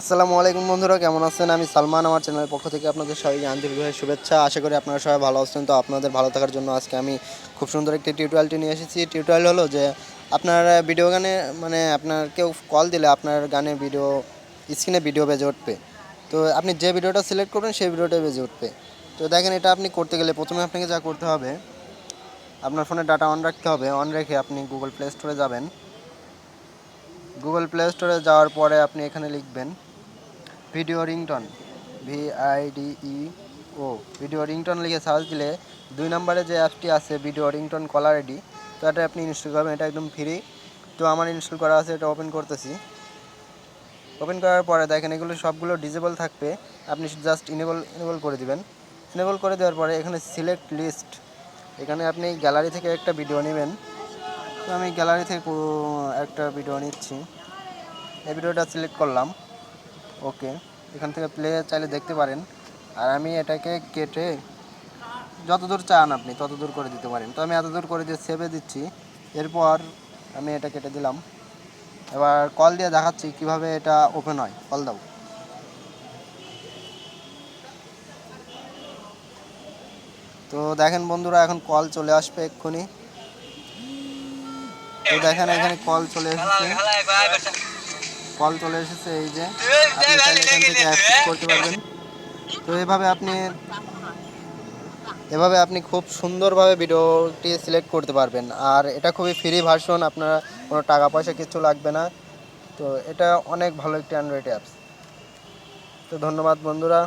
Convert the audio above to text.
আসসালামু আলাইকুম বন্ধুরা, কেমন আছেন? আমি সালমান, আমার চ্যানেলের পক্ষ থেকে আপনাদের সবাইকে আন্তরিকভাবে শুভেচ্ছা। আশা করি আপনারা সবাই ভালো আছেন। তো আপনাদের ভালো থাকার জন্য আজকে আমি খুব সুন্দর একটি টিউটোরিয়ালটি নিয়ে এসেছি। টিউটোরিয়াল হলো যে, আপনার ভিডিও গানে মানে আপনার কেউ কল দিলে আপনার গানে ভিডিও স্ক্রিনে ভিডিও বেজে উঠবে। তো আপনি যে ভিডিওটা সিলেক্ট করবেন, সেই ভিডিওটা বেজে উঠবে। তো দেখেন, এটা আপনি করতে গেলে প্রথমে আপনাকে যা করতে হবে, আপনার ফোনে ডাটা অন রাখতে হবে। অন রেখে আপনি গুগল প্লে স্টোরে যাবেন। গুগল প্লে স্টোরে যাওয়ার পরে আপনি এখানে লিখবেন ভিডিও রিংটন ই ও ভিডিও রিংটন লিখে সার্চ দিলে দুই নম্বরে যে অ্যাপটি আছে ভিডিও রিংটন কলার আইডি তো এটা আপনি ইনস্টল করবেন। এটা একদম ফ্রি তো আমার ইনস্টল করা আছে, এটা ওপেন করতেছি। ওপেন করার পরে দেখেন, এগুলো সবগুলো ডিজেবল থাকবে। আপনি জাস্ট ইনেবল ইনেবল করে দিবেন। ইনেবল করে দেওয়ার পরে এখানে সিলেক্ট লিস্ট এখানে আপনি গ্যালারি থেকে একটা ভিডিও নেবেন। আমি গ্যালারি থেকে একটা ভিডিও নিচ্ছি। এই ভিডিওটা সিলেক্ট করলাম। ওকে এখান থেকে প্লে চাইলে দেখতে পারেন। আর আমি এটাকে কেটে যতদূর চান আপনি ততদূর করে দিতে পারেন। তো আমি এতদূর করে দিয়ে সেভে দিচ্ছি। এরপর আমি এটা কেটে দিলাম। এবার কল দিয়ে দেখাচ্ছি কীভাবে এটা ওপেন হয়। কল দাও। তো দেখেন বন্ধুরা, এখন কল চলে আসবে এক্ষুনি। তো দেখেন এখানে কল চলে এসেছে। কল চলে এসেছে এই যে। আপনি চাইলে এখান থেকে অ্যাক্সেস করতে পারবেন। তো এভাবে আপনি এভাবে আপনি খুব সুন্দরভাবে ভিডিওটি সিলেক্ট করতে পারবেন। আর এটা খুবই ফ্রি ভার্সন আপনার কোনো টাকা পয়সা কিছু লাগবে না। তো এটা অনেক ভালো একটি অ্যান্ড্রয়েড অ্যাপস তো ধন্যবাদ বন্ধুরা।